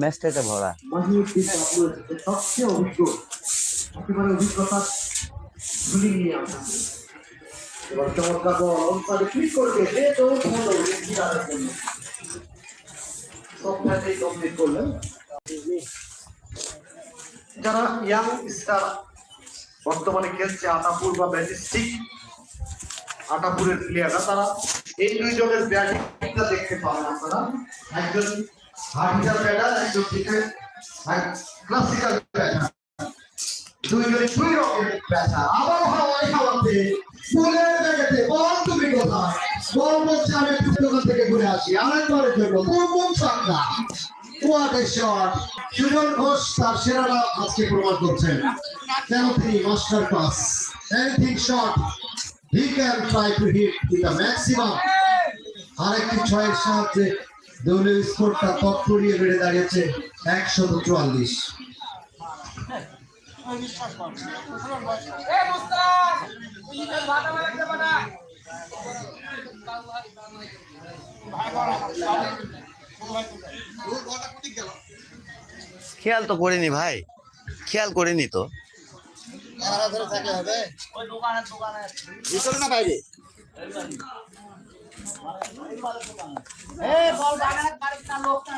ম্যাচটা ভরা। সবচেয়ে নিয়ে করবে সব যারা ইয়াং স্টার বর্তমানে খেলছে আটাপুর বা ম্যাজেস্টিক আটাপুরের প্লেয়াররা তারা এই দুই দলের ব্যাটিংটা দেখতে পাবেন আপনারা। একজন হার্ডিকাল ব্যাটার একজন থেকে ক্লাসিক্যাল ব্যাটার দুইজনে দুই রকমের ব্যাটার আবার হাওয়ায় হাওয়াতে ফুলের ব্যাগেতে বল তুমি কোথায়? বল বলছে আমি একটু দোকান থেকে ঘুরে আসি। আরেকবারের জন্য a shot! সুজন ঘোষ সেরাটা আজকে প্রমাণ করছেন। কেন তিনি master class. Anything shot he can try to hit with the maximum আরেকটি ছয়ের সাহায্যে দলীয় স্কোরটা তৎপরিয়ে বেড়ে দাঁড়িয়েছে একশত চুয়াল্লিশ। খেয়াল তো করিনি ভাই খেয়াল করিনি তো। ভিতরে না বাইরে। এ বল বাগানে পারিস না লোক না